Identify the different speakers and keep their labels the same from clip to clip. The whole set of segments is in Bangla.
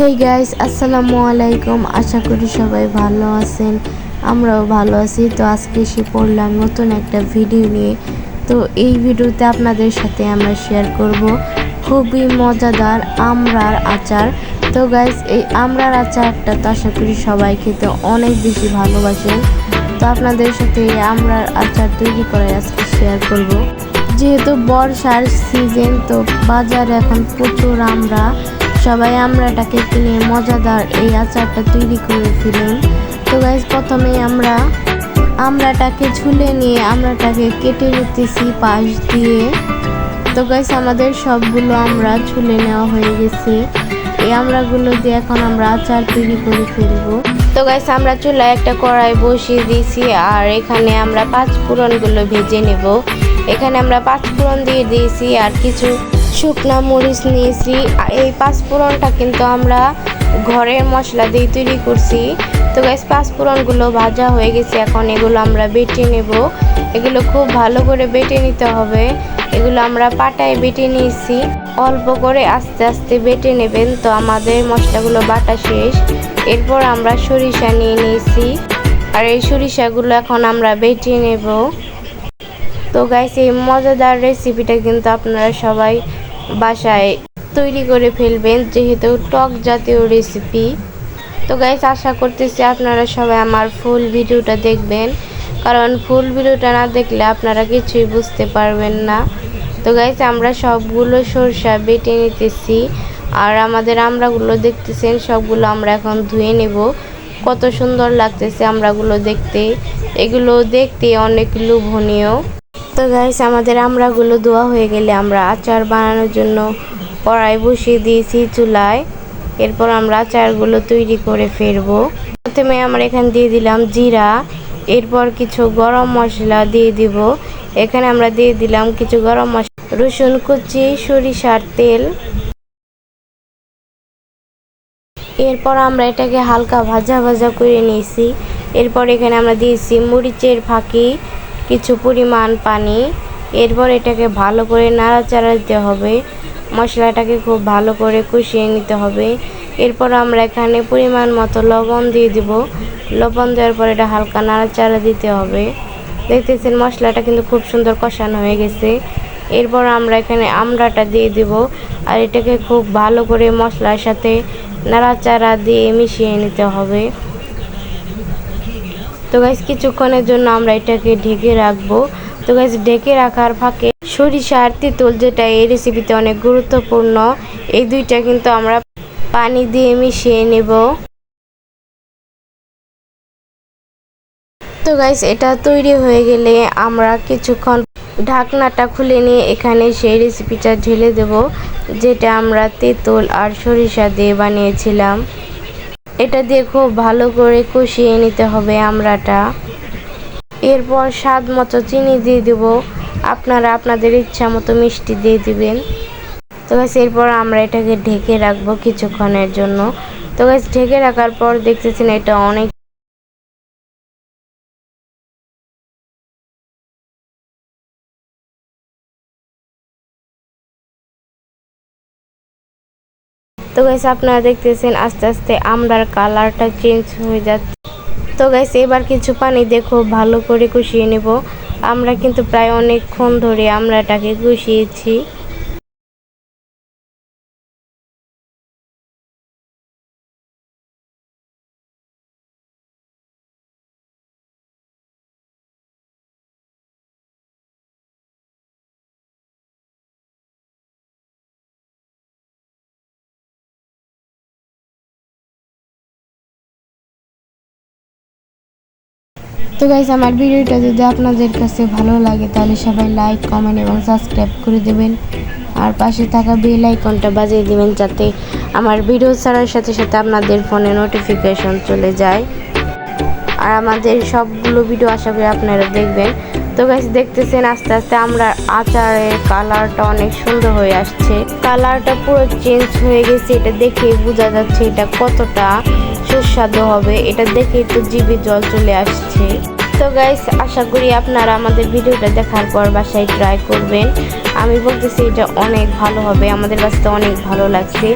Speaker 1: হেই গাইস আসসালামু আলাইকুম আশা করি সবাই ভালো আছেন। আমরাও ভালো আছি। তো আজকে এসে পড়লাম নতুন একটা ভিডিও নিয়ে। তো এই ভিডিওতে আপনাদের সাথে আমরা শেয়ার করব খুবই মজাদার আমরার আচার। তো গাইস এই আমরার আচারটা তো আশা করি সবাই খেতে অনেক বেশি ভালোবাসেন। তো আপনাদের সাথে এই আমরার আচার তৈরি করে আজকে শেয়ার করব। যেহেতু বর্ষার সিজন তো বাজারে এখন প্রচুর আমরা সবাই আমরাটাকে কিনে মজাদার এই আচারটা তৈরি করে ফেলুন তো গাইজ প্রথমে আমরা, আমরাটাকে ঝুলে নিয়ে আমরাটাকে কেটে নিতেছি পাশ দিয়ে। তো গাইজ আমাদের সবগুলো আমরা ঝুলে নেওয়া হয়ে গেছে। এই আমরাগুলো দিয়ে এখন আমরা আচার তৈরি করে ফেলব। তো গাইস আমরা চুলায় একটা কড়াই বসিয়ে দিয়েছি আর এখানে আমরা পাঁচ ফোড়নগুলো ভেজে নেব। এখানে আমরা পাঁচ ফোড়ন দিয়ে দিয়েছি আর কিছু শুকনা মরিচ নিয়েছি। এই পাঁচ ফোড়নটা কিন্তু আমরা ঘরের মশলা দিয়ে তৈরি করছি। তো গ্যাস পাঁচ ফোড়নগুলো ভাজা হয়ে গেছে। এখন এগুলো আমরা বেটে নেব। এগুলো খুব ভালো করে বেটে নিতে হবে। এগুলো আমরা পাটায় বেটে নিয়েছি। অল্প করে আস্তে আস্তে বেটে নেবেন। তো আমাদের মশলাগুলো বাটা শেষ। এরপর আমরা সরিষা নিয়ে নিয়েছি। আর এই সরিষাগুলো এখন আমরা বেটে নেব। তো গাইস এই মজাদার রেসিপিটা কিন্তু আপনারা সবাই বাসায় তৈরি করে ফেলবেন, যেহেতু টক জাতীয় রেসিপি তো গাইস আশা করতেছি আপনারা সবাই আমার ফুল ভিডিওটা দেখবেন। কারণ ফুল ভিডিওটা না দেখলে আপনারা কিছুই বুঝতে পারবেন না। তো গাইস আমরা সবগুলো সরষা বেটে নিতেছি। আর আমাদের আমরাগুলো দেখতেছেন, সবগুলো আমরা এখন ধুয়ে নেব। কত সুন্দর লাগতেছে আমরাগুলো দেখতে। এগুলো দেখতে অনেক লোভনীয়। তো গাইস আমাদের আমড়াগুলো ধোয়া হয়ে গেলে আমরা আচার বানানোর জন্য কড়াই বসিয়ে দিয়েছি চুলায়। এরপর আমরা আচারগুলো তৈরি করে ফেলব। প্রথমে আমরা এখানে দিয়ে দিলাম জিরা। এরপর কিছু গরম মশলা দিয়ে দিব। এখানে আমরা দিয়ে দিলাম কিছু গরম মশলা রসুন কুচি, সরিষার তেল। এরপর আমরা এটাকে হালকা ভাজা ভাজা করে নিয়েছি। এরপর এখানে আমরা দিয়েছি মরিচের ফাঁকি। কিছু পরিমাণ পানি। এরপর এটাকে ভালো করে নাড়াচাড়া দিতে হবে। মশলাটাকে খুব ভালো করে কষিয়ে নিতে হবে। এরপর আমরা এখানে পরিমাণ মতো লবণ দিয়ে দিব। লবণ দেওয়ার পর এটা হালকা নাড়াচাড়া দিতে হবে। দেখতেছেন মশলাটা কিন্তু খুব সুন্দর কষানো হয়ে গেছে। এরপর আমরা এখানে আমড়াটা দিয়ে দিব আর এটাকে খুব ভালো করে মশলার সাথে নাড়াচাড়া দিয়ে মিশিয়ে নিতে হবে। তো গাইজ কিছুক্ষণের জন্য আমরা এটাকে ঢেকে রাখব। তো গাইজ ঢেকে রাখার ফাঁকে সরিষা আর তেঁতুল যেটা, এই রেসিপিতে অনেক গুরুত্বপূর্ণ। এই দুইটা কিন্তু আমরা পানি দিয়ে মিশিয়ে নেব। তো গাইজ এটা তৈরি হয়ে গেলে আমরা কিছুক্ষণ ঢাকনাটা খুলে নিয়ে এখানে সেই রেসিপিটা ঢেলে দেব, যেটা আমরা তেঁতুল আর সরিষা দিয়ে বানিয়েছিলাম। এটা দিয়ে খুব ভালো করে কষিয়ে নিতে হবে আমরাটা। এরপর স্বাদ মতো চিনি দিয়ে দেব। আপনারা আপনাদের ইচ্ছা মতো মিষ্টি দিয়ে দিবেন। তো গাছ এরপর আমরা এটাকে ঢেকে রাখব কিছুক্ষণের জন্য। তো গাছ ঢেকে রাখার পর দেখতেছেন এটা অনেক তো গাইস আপনারা দেখতেছেন আস্তে আস্তে আমরার কালারটা চেঞ্জ হয়ে যাচ্ছে। তো গাইস এবার কিছু পানি দেখো ভালো করে কষিয়ে নেব। আমরা কিন্তু প্রায় অনেকক্ষণ ধরে আমরাটাকে কষিয়েছি। গাইজ আমার ভিডিওটা যদি আপনাদের কাছে ভালো লাগে, তাহলে সবাই লাইক কমেন্ট এবং সাবস্ক্রাইব করে দেবেন। আর পাশে থাকা বেল আইকনটা বাজিয়ে দেবেন যাতে আমার ভিডিও ছাড়ার সাথে সাথে আপনাদের ফোনে নোটিফিকেশন চলে যায়। আর আমাদের সবগুলো ভিডিও আশা করি আপনারা দেখবেন। তো গাইজ দেখতেছেন আস্তে আস্তে আমরা আচারের কালারটা অনেক সুন্দর হয়ে আসছে। কালারটা পুরো চেঞ্জ হয়ে গেছে, এটা দেখে বোঝা যাচ্ছে এটা কতটা সুস্বাদু হবে। এটা দেখে তো জিভে জল চলে আসছে। তো গাইস আশা করি আপনারা আমাদের ভিডিওটা দেখার পর বাসায় ট্রাই করবেন। আমি বলতেছি এটা অনেক ভালো হবে, আমাদের কাছে তো অনেক ভালো লাগছে।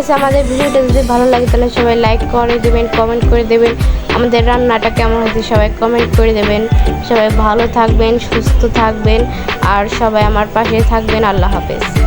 Speaker 1: কাছে আমাদের ভিডিওটা যদি ভালো লাগে তাহলে সবাই লাইক করে দেবেন কমেন্ট করে দেবেন। আমাদের রান্নাটা কেমন হয়েছে সবাই কমেন্ট করে দেবেন। সবাই ভালো থাকবেন, সুস্থ থাকবেন, আর সবাই আমার পাশে থাকবেন। আল্লাহ হাফেজ।